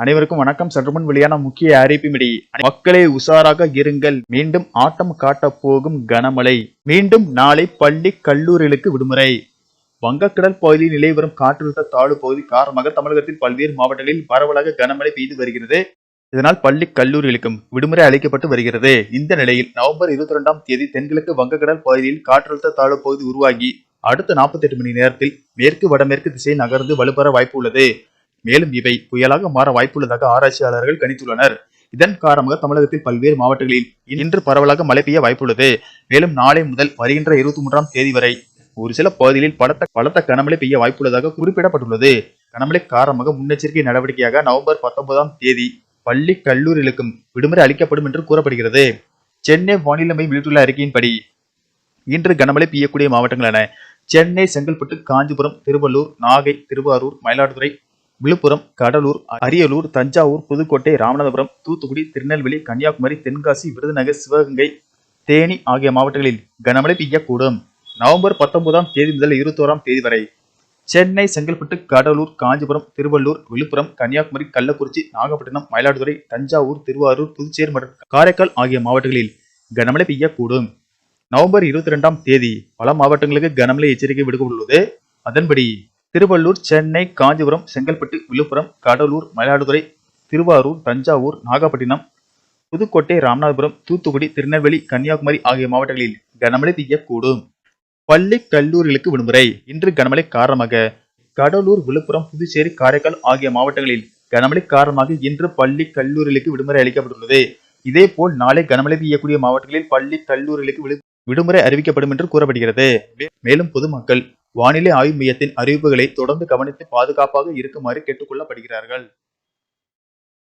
அனைவருக்கும் வணக்கம். சற்றுமுன் வெளியான முக்கிய அறிவிப்பின்படி மக்களே உஷாராக இருங்கள். மீண்டும் ஆட்டம் காட்டப் போகும் கனமழை. மீண்டும் நாளை பள்ளி கல்லூரிகளுக்கு விடுமுறை. வங்கக்கடல் பகுதியில் நிலை வரும் காற்றழுத்த தாழ்வு பகுதி காரணமாக தமிழகத்தில் பல்வேறு மாவட்டங்களில் பரவலாக கனமழை பெய்து வருகிறது. இதனால் பள்ளி கல்லூரிகளுக்கும் விடுமுறை அளிக்கப்பட்டு வருகிறது. இந்த நிலையில் நவம்பர் இருபத்தி இரண்டாம் தேதி தென்கிழக்கு வங்கக்கடல் பகுதியில் காற்றழுத்த தாழ்வு பகுதி உருவாகி அடுத்த 48 மணி நேரத்தில் மேற்கு வடமேற்கு திசையை நகர்ந்து வலுப்பெற வாய்ப்பு உள்ளது. மேலும் இவை புயலாக மாற வாய்ப்புள்ளதாக ஆராய்ச்சியாளர்கள் கணித்துள்ளனர். இதன் காரணமாக தமிழகத்தில் பல்வேறு மாவட்டங்களில் இன்று பரவலாக மழை பெய்ய வாய்ப்புள்ளது. மேலும் நாளை முதல் வருகின்ற இருபத்தி மூன்றாம் தேதி வரை ஒரு சில பகுதிகளில் பலத்த பலத்த கனமழை பெய்ய வாய்ப்புள்ளதாக குறிப்பிடப்பட்டுள்ளது. கனமழை காரணமாக முன்னெச்சரிக்கை நடவடிக்கையாக நவம்பர் பத்தொன்பதாம் தேதி பள்ளி கல்லூரிகளுக்கும் விடுமுறை அளிக்கப்படும் என்று கூறப்படுகிறது. சென்னை வானிலை மையம் வெளியிட்டுள்ள அறிக்கையின்படி இன்று கனமழை பெய்யக்கூடிய மாவட்டங்கள் என சென்னை செங்கல்பட்டு காஞ்சிபுரம் திருவள்ளூர் நாகை திருவாரூர் மயிலாடுதுறை விழுப்புரம் கடலூர் அரியலூர் தஞ்சாவூர் புதுக்கோட்டை ராமநாதபுரம் தூத்துக்குடி திருநெல்வேலி கன்னியாகுமரி தென்காசி விருதுநகர் சிவகங்கை தேனி ஆகிய மாவட்டங்களில் கனமழை பெய்யக்கூடும். நவம்பர் பத்தொன்பதாம் தேதி முதல் இருபத்தோராம் தேதி வரை சென்னை செங்கல்பட்டு கடலூர் காஞ்சிபுரம் திருவள்ளூர் விழுப்புரம் கன்னியாகுமரி கள்ளக்குறிச்சி நாகப்பட்டினம் மயிலாடுதுறை தஞ்சாவூர் திருவாரூர் புதுச்சேரி மற்றும் காரைக்கால் ஆகிய மாவட்டங்களில் கனமழை பெய்யக்கூடும். நவம்பர் இருபத்தி ரெண்டாம் தேதி பல மாவட்டங்களுக்கு கனமழை எச்சரிக்கை விடுக்கப்பட்டுள்ளது. அதன்படி திருவள்ளூர் சென்னை காஞ்சிபுரம் செங்கல்பட்டு விழுப்புரம் கடலூர் மயிலாடுதுறை திருவாரூர் தஞ்சாவூர் நாகப்பட்டினம் புதுக்கோட்டை ராமநாதபுரம் தூத்துக்குடி திருநெல்வேலி கன்னியாகுமரி ஆகிய மாவட்டங்களில் கனமழை பெய்யக்கூடும். பள்ளி கல்லூரிகளுக்கு விடுமுறை. இன்று கனமழை காரணமாக கடலூர் விழுப்புரம் புதுச்சேரி காரைக்கால் ஆகிய மாவட்டங்களில் கனமழை காரணமாக இன்று பள்ளி கல்லூரிகளுக்கு விடுமுறை அளிக்கப்பட்டுள்ளது. இதேபோல் நாளை கனமழை பெய்யக்கூடிய மாவட்டங்களில் பள்ளி கல்லூரிகளுக்கு விடு- விடுமுறை அறிவிக்கப்படும் என்று கூறப்படுகிறது. மேலும் பொதுமக்கள் வானிலை ஆய்வு மையத்தின் அறிவிப்புகளை தொடர்ந்து கவனித்து பாதுகாப்பாக இருக்குமாறு கேட்டுக்கொள்ளப்படுகிறார்கள்.